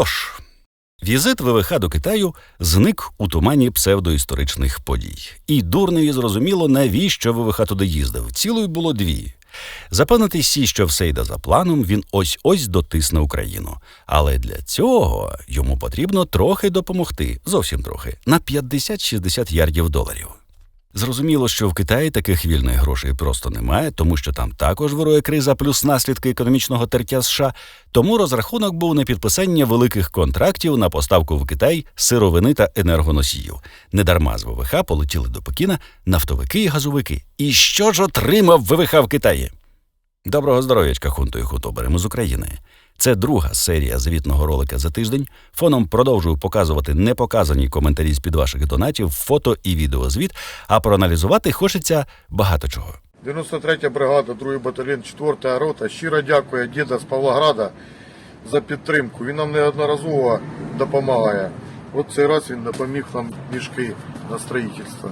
Тож, візит ВВХ до Китаю зник у тумані псевдоісторичних подій. І дурневі зрозуміло, навіщо ВВХ туди їздив. Цілою було дві. Запевнити Сі, що все йде за планом, він ось ось дотисне Україну. Але для цього йому потрібно трохи допомогти, зовсім трохи, на 50-60 ярдів доларів. Зрозуміло, що в Китаї таких вільних грошей просто немає, тому що там також вирує криза, плюс наслідки економічного тертя США. Тому розрахунок був на підписання великих контрактів на поставку в Китай сировини та енергоносіїв. Недарма з ВВХ полетіли до Пекіна нафтовики і газовики. І що ж отримав ВВХ в Китаї? Доброго здоров'ячка, хунто і хутоберемо з України. Це друга серія звітного ролика за тиждень. Фоном продовжую показувати непоказані коментарі з-під ваших донатів, фото і відеозвіт, а проаналізувати хочеться багато чого. 93 бригада, 2 батальйон, 4 рота. Щиро дякую діда з Павлограда за підтримку. Він нам неодноразово допомагає. От цей раз він допоміг нам мішки на строїтельство.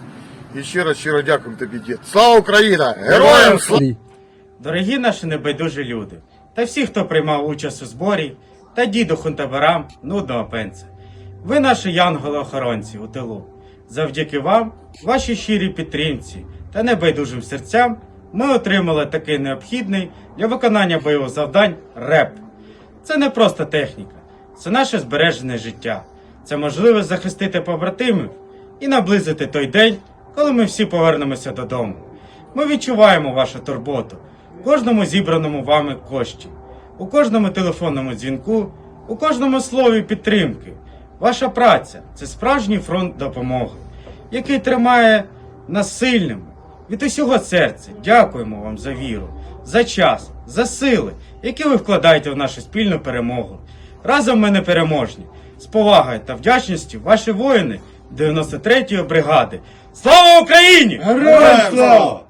І ще раз щиро дякуємо тобі, дід. Слава Україна! Героям слава! Дорогі наші небайдужі люди, та всі, хто приймав участь у зборі, та діду хунтабарам нудного пенця. Ви наші янголи-охоронці у тилу. Завдяки вам, вашій щирій підтримці та небайдужим серцям, ми отримали такий необхідний для виконання бойових завдань РЕП. Це не просто техніка, це наше збережене життя. Це можливість захистити побратимів і наблизити той день, коли ми всі повернемося додому. Ми відчуваємо вашу турботу кожному зібраному вами кошті, у кожному телефонному дзвінку, у кожному слові підтримки. Ваша праця це справжній фронт допомоги, який тримає нас сильними. Від усього серця дякуємо вам за віру, за час, за сили, які ви вкладаєте в нашу спільну перемогу. Разом ми непереможні. З повагою та вдячністю ваші воїни 93-ї бригади. Слава Україні! Героям слава!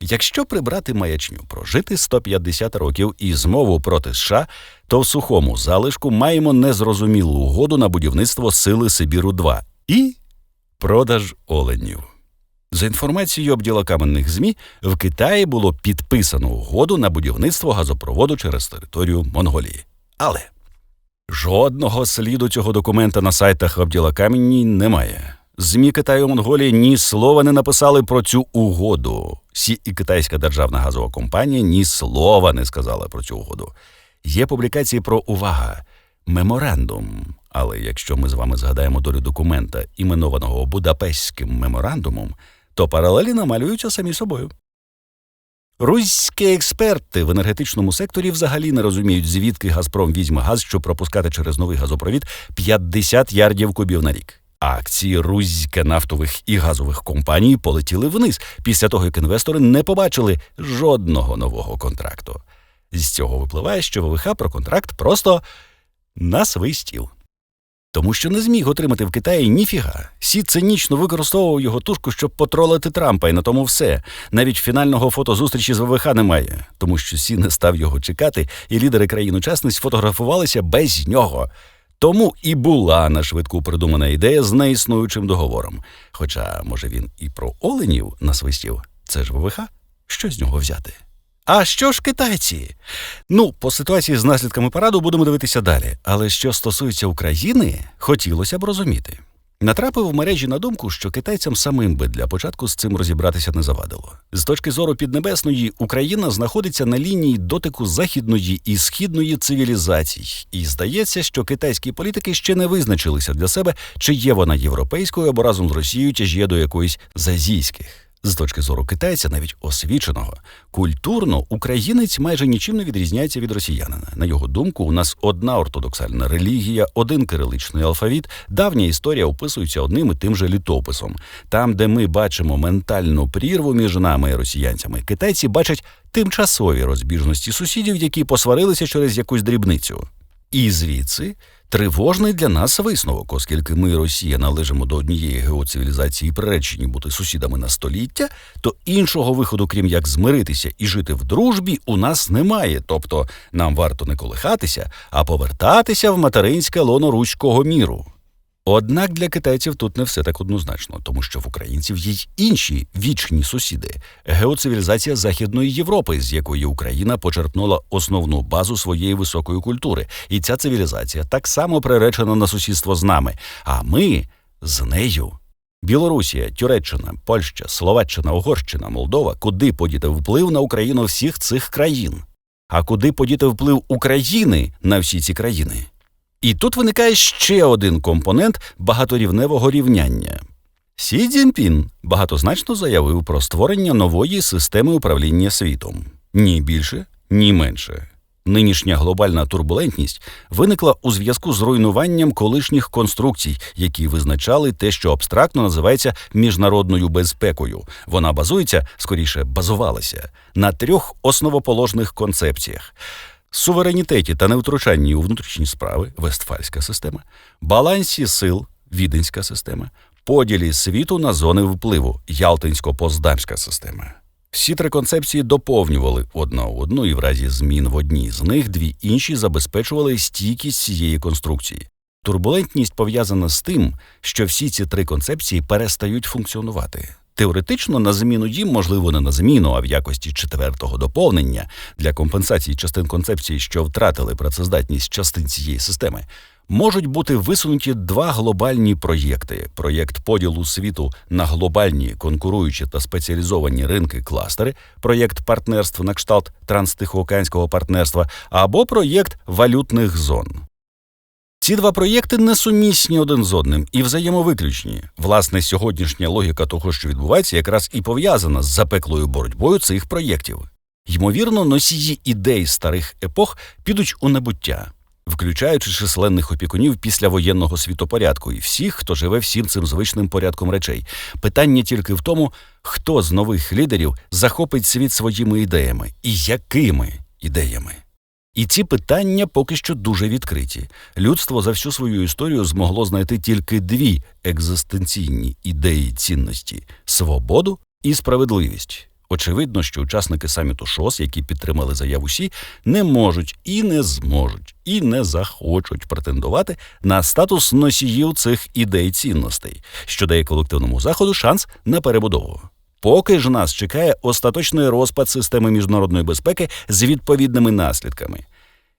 Якщо прибрати маячню прожити 150 років і змову проти США, то в сухому залишку маємо незрозумілу угоду на будівництво сили Сибіру 2 і продаж оленів. За інформацією обділокаменних ЗМІ, в Китаї було підписано угоду на будівництво газопроводу через територію Монголії. Але жодного сліду цього документа на сайтах обділокамені немає. ЗМІ Китаю Монголії ні слова не написали про цю угоду. Сі і китайська державна газова компанія ні слова не сказала про цю угоду. Є публікації про увага, меморандум. Але якщо ми з вами згадаємо долю документа, іменованого Будапештським меморандумом, то паралелі намалюються самі собою. Руські експерти в енергетичному секторі взагалі не розуміють, звідки Газпром візьме газ, щоб пропускати через новий газопровід 50 ярдів кубів на рік. Акції руське нафтових і газових компаній полетіли вниз після того, як інвестори не побачили жодного нового контракту. З цього випливає, що ВВХ про контракт просто насвистів. Тому що не зміг отримати в Китаї ніфіга. Сі цинічно використовував його тушку, щоб потролити Трампа, і на тому все. Навіть фінального фото зустрічі з ВВХ немає, тому що Сі не став його чекати, і лідери країн-учасниць фотографувалися без нього. Тому і була на швидку придумана ідея з неіснуючим договором. Хоча, може, він і про оленів насвистів, це ж ВВХ, що з нього взяти? А що ж китайці? Ну, по ситуації з наслідками параду будемо дивитися далі. Але що стосується України, хотілося б розуміти. Натрапив в мережі на думку, що китайцям самим би для початку з цим розібратися не завадило. З точки зору піднебесної, Україна знаходиться на лінії дотику західної і східної цивілізацій, і здається, що китайські політики ще не визначилися для себе, чи є вона європейською або разом з Росією тяжіє до якоїсь з азійських. З точки зору китайця, навіть освіченого, культурно українець майже нічим не відрізняється від росіянина. На його думку, у нас одна ортодоксальна релігія, один кириличний алфавіт, давня історія описується одним і тим же літописом. Там, де ми бачимо ментальну прірву між нами і росіянцями, китайці бачать тимчасові розбіжності сусідів, які посварилися через якусь дрібницю. І звідси тривожний для нас висновок, оскільки ми, Росія, належимо до однієї геоцивілізації приречені бути сусідами на століття, то іншого виходу, крім як змиритися і жити в дружбі, у нас немає. Тобто нам варто не колихатися, а повертатися в материнське лоно руського міру. Однак для китайців тут не все так однозначно, тому що в українців є й інші вічні сусіди геоцивілізація Західної Європи, з якої Україна почерпнула основну базу своєї високої культури, і ця цивілізація так само приречена на сусідство з нами, а ми з нею. Білорусія, Туреччина, Польща, Словаччина, Угорщина, Молдова, куди подіти вплив на Україну всіх цих країн? А куди подіти вплив України на всі ці країни? І тут виникає ще один компонент багаторівневого рівняння. Сі Цзіньпін багатозначно заявив про створення нової системи управління світом. Ні більше, ні менше. Нинішня глобальна турбулентність виникла у зв'язку з руйнуванням колишніх конструкцій, які визначали те, що абстрактно називається міжнародною безпекою. Вона базується, скоріше базувалася, на трьох основоположних концепціях: суверенітеті та невтручанні у внутрішні справи Вестфальська система, балансі сил Віденська система, поділі світу на зони впливу Ялтинсько-Поздамська система. Всі три концепції доповнювали одна одну, і в разі змін в одній з них дві інші забезпечували стійкість цієї конструкції. Турбулентність пов'язана з тим, що всі ці три концепції перестають функціонувати. Теоретично на заміну їм, можливо, не на заміну, а в якості четвертого доповнення для компенсації частин концепції, що втратили працездатність частин цієї системи, можуть бути висунуті два глобальні проєкти: проєкт поділу світу на глобальні конкуруючі та спеціалізовані ринки кластери, проєкт партнерств на кшталт Транстихоокеанського партнерства або проєкт валютних зон. Ці два проєкти несумісні один з одним і взаємовиключні. Власне, сьогоднішня логіка того, що відбувається, якраз і пов'язана з запеклою боротьбою цих проєктів. Ймовірно, носії ідей старих епох підуть у небуття, включаючи численних опікунів післявоєнного світопорядку і всіх, хто живе всім цим звичним порядком речей. Питання тільки в тому, хто з нових лідерів захопить світ своїми ідеями і якими ідеями. І ці питання поки що дуже відкриті. Людство за всю свою історію змогло знайти тільки дві екзистенційні ідеї цінності свободу і справедливість. Очевидно, що учасники саміту ШОС, які підтримали заяву Сі, не можуть і не зможуть, і не захочуть претендувати на статус носіїв цих ідей цінностей, що дає колективному заходу шанс на перебудову. Поки ж нас чекає остаточний розпад системи міжнародної безпеки з відповідними наслідками.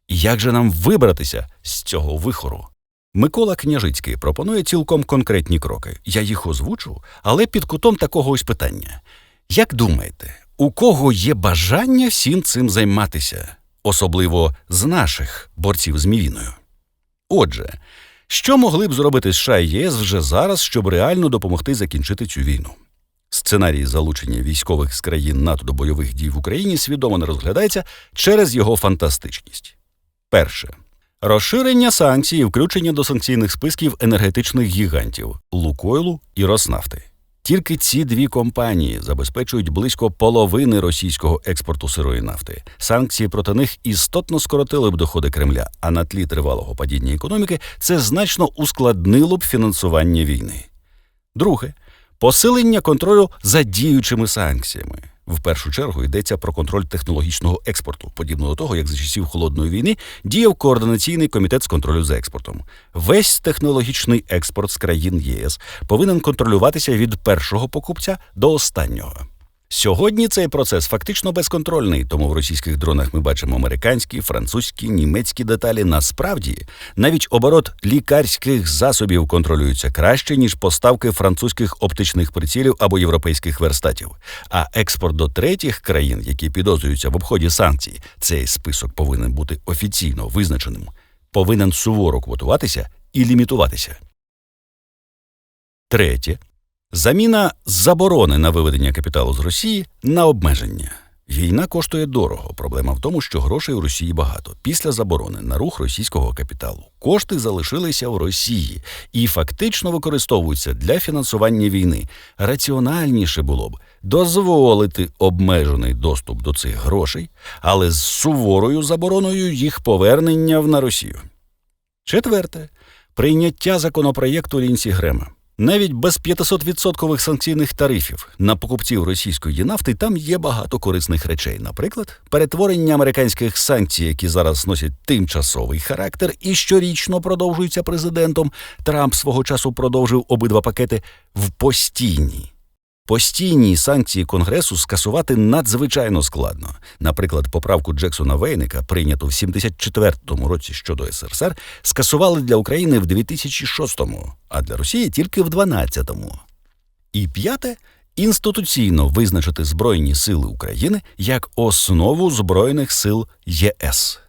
Як же нам вибратися з цього вихору? Микола Княжицький пропонує цілком конкретні кроки. Я їх озвучу, але під кутом такого ось питання. Як думаєте, у кого є бажання всім цим займатися, особливо з наших борців з мівіною? Отже, що могли б зробити США і ЄС вже зараз, щоб реально допомогти закінчити цю війну? Сценарій залучення військових з країн НАТО до бойових дій в Україні свідомо не розглядається через його фантастичність. Перше. Розширення санкцій включення до санкційних списків енергетичних гігантів Лукойлу і Роснафти. Тільки ці дві компанії забезпечують близько половини російського експорту сирої нафти. Санкції проти них істотно скоротили б доходи Кремля, а на тлі тривалого падіння економіки це значно ускладнило б фінансування війни. Друге посилення контролю за діючими санкціями. В першу чергу йдеться про контроль технологічного експорту, подібно до того, як за часів холодної війни діяв координаційний комітет з контролю за експортом. Весь технологічний експорт з країн ЄС повинен контролюватися від першого покупця до останнього. Сьогодні цей процес фактично безконтрольний, тому в російських дронах ми бачимо американські, французькі, німецькі деталі. Насправді, навіть оборот лікарських засобів контролюється краще, ніж поставки французьких оптичних прицілів або європейських верстатів. А експорт до третіх країн, які підозрюються в обході санкцій, цей список повинен бути офіційно визначеним, повинен суворо квотуватися і лімітуватися. Третє. Заміна заборони на виведення капіталу з Росії на обмеження. Війна коштує дорого. Проблема в тому, що грошей у Росії багато. Після заборони на рух російського капіталу кошти залишилися в Росії і фактично використовуються для фінансування війни. Раціональніше було б дозволити обмежений доступ до цих грошей, але з суворою забороною їх повернення в на Росію. Четверте прийняття законопроєкту Лінсі Грема. Навіть без 500% санкційних тарифів на покупців російської нафти там є багато корисних речей. Наприклад, перетворення американських санкцій, які зараз носять тимчасовий характер і щорічно продовжуються президентом. Трамп свого часу продовжив обидва пакети в постійні. Постійні санкції Конгресу скасувати надзвичайно складно. Наприклад, поправку Джексона Вейника, прийняту в 74-му році щодо СРСР, скасували для України в 2006-му, а для Росії тільки в 12-му. І п'яте інституційно визначити Збройні сили України як основу Збройних сил ЄС.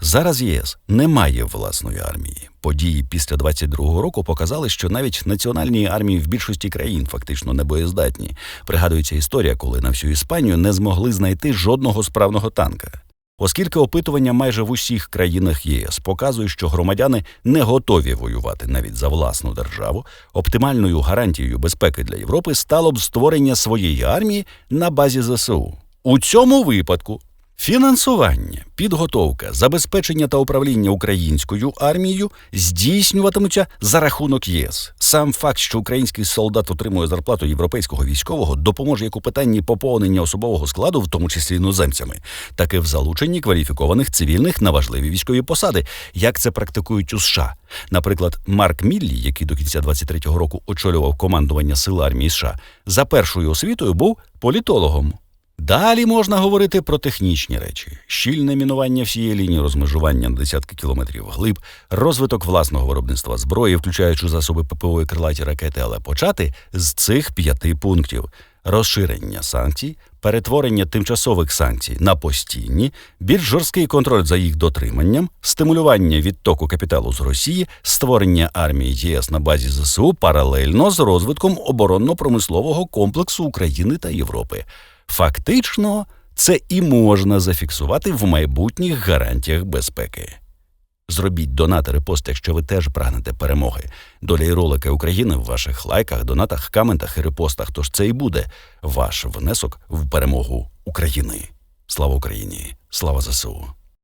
Зараз ЄС не має власної армії. Події після 22-го року показали, що навіть національні армії в більшості країн фактично не боєздатні. Пригадується історія, коли на всю Іспанію не змогли знайти жодного справного танка. Оскільки опитування майже в усіх країнах ЄС показує, що громадяни не готові воювати навіть за власну державу, оптимальною гарантією безпеки для Європи стало б створення своєї армії на базі ЗСУ. У цьому випадку фінансування, підготовка, забезпечення та управління українською армією здійснюватимуться за рахунок ЄС. Сам факт, що український солдат отримує зарплату європейського військового, допоможе як у питанні поповнення особового складу, в тому числі іноземцями, так і в залученні кваліфікованих цивільних на важливі військові посади, як це практикують у США. Наприклад, Марк Міллі, який до кінця 23-го року очолював командування сил армії США, за першою освітою був політологом. Далі можна говорити про технічні речі: щільне мінування всієї лінії розмежування на десятки кілометрів глиб, розвиток власного виробництва зброї, включаючи засоби ППО і крилаті ракети, але почати з цих п'яти пунктів: розширення санкцій, перетворення тимчасових санкцій на постійні, більш жорсткий контроль за їх дотриманням, стимулювання відтоку капіталу з Росії, створення армії ЄС на базі ЗСУ паралельно з розвитком оборонно-промислового комплексу України та Європи. Фактично, це і можна зафіксувати в майбутніх гарантіях безпеки. Зробіть донати репост, якщо ви теж прагнете перемоги. Доля і ролики України в ваших лайках, донатах, коментах і репостах. Тож це і буде ваш внесок в перемогу України. Слава Україні! Слава ЗСУ!